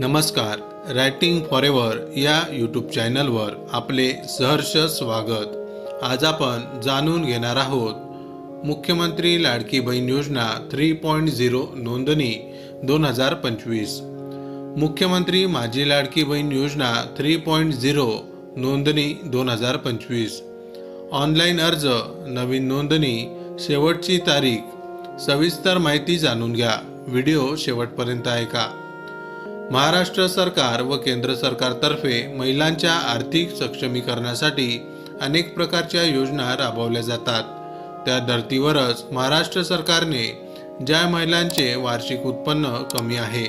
नमस्कार writing forever या YouTube चॅनलवर आपले सहर्ष स्वागत. आज आपण जाणून घेणार आहोत मुख्यमंत्री लाडकी बहीण योजना थ्री पॉईंट झिरो नोंदणी दोन हजार पंचवीस. मुख्यमंत्री माझी लाडकी बहीण योजना थ्री पॉईंट झिरो नोंदणी दोन हजार पंचवीस. ऑनलाईन अर्ज नवीन नोंदणी शेवटची तारीख सविस्तर माहिती जाणून घ्या. व्हिडिओ शेवटपर्यंत ऐका. महाराष्ट्र सरकार व केंद्र सरकारतर्फे महिलांच्या आर्थिक सक्षमीकरणासाठी अनेक प्रकारच्या योजना राबवल्या जातात. त्या धर्तीवरच महाराष्ट्र सरकारने ज्या महिलांचे वार्षिक उत्पन्न कमी आहे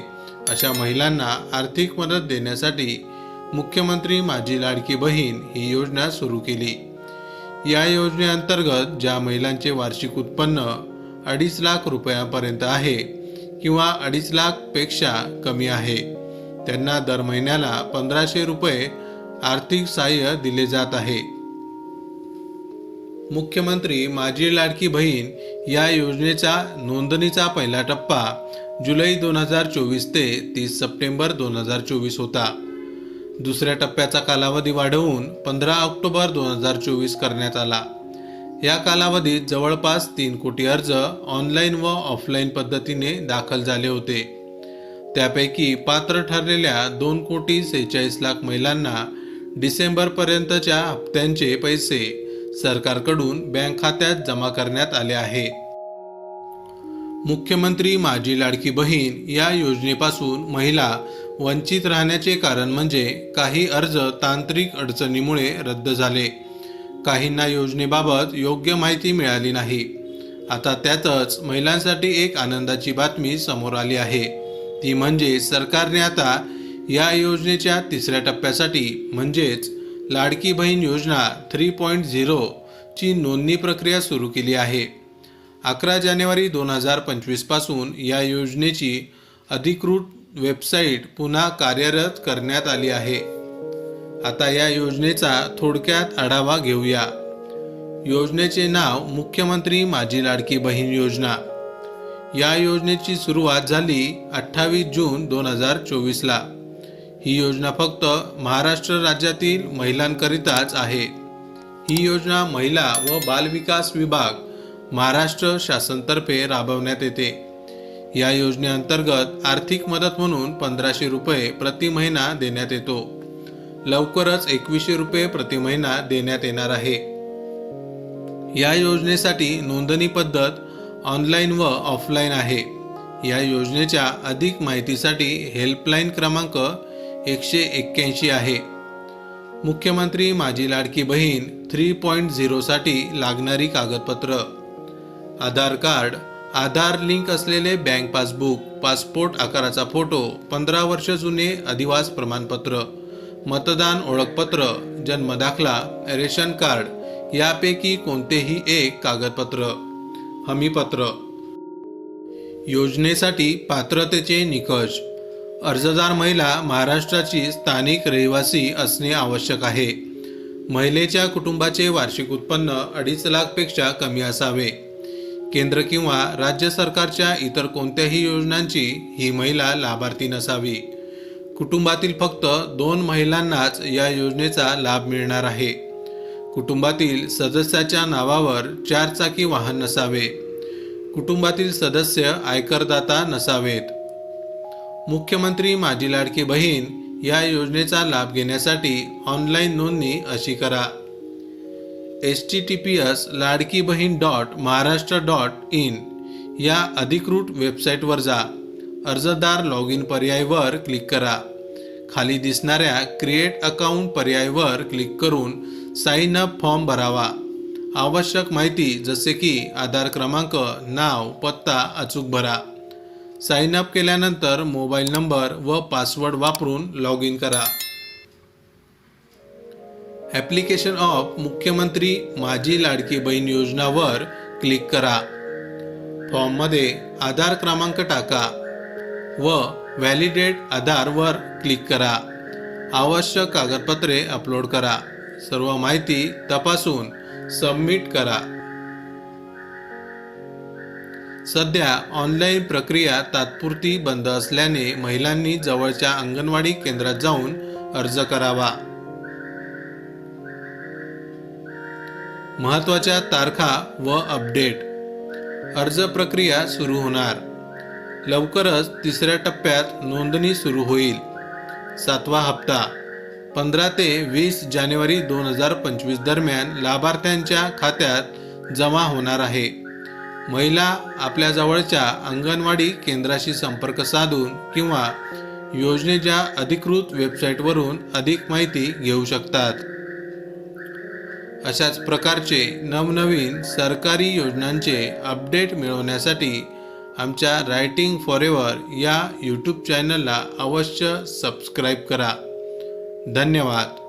अशा महिलांना आर्थिक मदत देण्यासाठी मुख्यमंत्री माझी लाडकी बहीण ही योजना सुरू केली. या योजनेअंतर्गत ज्या महिलांचे वार्षिक उत्पन्न अडीच लाख रुपयापर्यंत आहे किंवा अडीच लाखपेक्षा कमी आहे त्यांना दर महिन्याला पंधराशे रुपये आर्थिक सहाय्य दिले जात आहे. मुख्यमंत्री माझी लाडकी बहीण या योजनेचा नोंदणीचा पहिला टप्पा जुलै दोन हजार चोवीस ते तीस सप्टेंबर दोन हजार चोवीस होता. दुसऱ्या टप्प्याचा कालावधी वाढवून पंधरा ऑक्टोबर दोन हजार चोवीस करण्यात आला. या कालावधीत जवळपास तीन कोटी अर्ज ऑनलाईन व ऑफलाईन पद्धतीने दाखल झाले होते. त्यापैकी पात्र ठरलेल्या दोन कोटी सेहेचाळीस लाख महिलांना डिसेंबरपर्यंतच्या हप्त्यांचे पैसे सरकारकडून बँक खात्यात जमा करण्यात आले आहे. मुख्यमंत्री माझी लाडकी बहीण या योजनेपासून महिला वंचित राहण्याचे कारण म्हणजे काही अर्ज तांत्रिक अडचणीमुळे रद्द झाले. काहींना योजनेबाबत योग्य माहिती मिळाली नाही. आता त्यातच महिलांसाठी एक आनंदाची बातमी समोर आली आहे. ती म्हणजे सरकारने आता या योजनेच्या तिसऱ्या टप्प्यासाठी म्हणजेच लाडकी बहीण योजना थ्री पॉईंट झिरोची नोंदणी प्रक्रिया सुरू केली आहे. अकरा जानेवारी दोन हजार पंचवीसपासून या योजनेची अधिकृत वेबसाईट पुन्हा कार्यरत करण्यात आली आहे. आता या योजनेचा थोडक्यात आढावा घेऊया. योजनेचे नाव मुख्यमंत्री माझी लाडकी बहीण योजना. या योजनेची सुरुवात झाली अठ्ठावीस जून दोन हजार चोवीसला. ही योजना फक्त महाराष्ट्र राज्यातील महिलांकरिताच आहे. ही योजना महिला व बालविकास विभाग महाराष्ट्र शासनतर्फे राबवण्यात येते. या योजनेअंतर्गत आर्थिक मदत म्हणून पंधराशे रुपये प्रति महिना देण्यात येतो. लवकरच एकवीसशे रुपये प्रति महिना देण्यात येणार आहे. या योजनेसाठी नोंदणी पद्धत ऑनलाईन व ऑफलाईन आहे. या योजनेच्या अधिक माहितीसाठी हेल्पलाईन क्रमांक एकशे एक्क्याऐंशी आहे. मुख्यमंत्री माझी लाडकी बहीण थ्री पॉईंट झिरोसाठी लागणारी कागदपत्र. आधार कार्ड आधार लिंक असलेले बँक पासबुक पासपोर्ट आकाराचा फोटो पंधरा वर्ष जुने अधिवास प्रमाणपत्र मतदान ओळखपत्र जन्मदाखला रेशन कार्ड यापैकी कोणतेही एक कागदपत्र. हमीपत्र. योजनेसाठी पात्रतेचे निकष. अर्जदार महिला महाराष्ट्राची स्थानिक रहिवासी असणे आवश्यक आहे. महिलेच्या कुटुंबाचे वार्षिक उत्पन्न अडीच लाखपेक्षा कमी असावे. केंद्र किंवा राज्य सरकारच्या इतर कोणत्याही योजनांची ही महिला लाभार्थी नसावी. कुटुंबातील फक्त दोन महिलांनाच या योजनेचा लाभ मिळणार आहे. कुटुंबातील सदस्याच्या नावावर चारचाकी वाहन नसावे. कुटुंबातील सदस्य आयकरदाता नसावेत. मुख्यमंत्री माझी लाडकी बहीण या योजनेचा लाभ घेण्यासाठी ऑनलाईन नोंदणी अशी करा. S T T P S Ladki Bahin dot Maharashtra dot in या अधिकृत वेबसाईटवर जा. अर्जदार लॉग इन पर्यायवर क्लिक करा. खाली दिसणाऱ्या क्रिएट अकाउंट पर्यायवर क्लिक करून साइन अप फॉर्म भरावा. आवश्यक माहिती जसे की आधार क्रमांक नाव पत्ता अचूक भरा. साइन अप केल्यानंतर मोबाईल नंबर व पासवर्ड वापरून लॉग इन करा. ॲप्लिकेशन ऑफ मुख्यमंत्री माझी लाडकी बहीण योजनावर क्लिक करा. फॉर्ममध्ये आधार क्रमांक टाका व व्हॅलिडेट आधारवर क्लिक करा. आवश्यक कागदपत्रे अपलोड करा. सर्व माहिती तपासून सबमिट करा. सध्या ऑनलाईन प्रक्रिया तात्पुरती बंद असल्याने महिलांनी जवळच्या अंगणवाडी केंद्रात जाऊन अर्ज करावा. महत्त्वाच्या तारखा व अपडेट. अर्ज प्रक्रिया सुरू होणार. लवकरच तिसऱ्या टप्प्यात नोंदणी सुरू होईल. सातवा हप्ता. पंधरा ते वीस जानेवारी दोन हजार पंचवीस दरम्यान लाभार्थ्यांच्या खात्यात जमा होणार आहे. महिला आपल्या जवळच्या अंगणवाडी केंद्राशी संपर्क साधून किंवा योजनेच्या अधिकृत वेबसाईटवरून अधिक माहिती घेऊ शकतात. अशाच प्रकारचे नवनवीन सरकारी योजनांचे अपडेट मिळवण्यासाठी आमच्या रायटिंग फॉर एव्हर या यूट्यूब चॅनलला अवश्य सबस्क्राईब करा. धन्यवाद.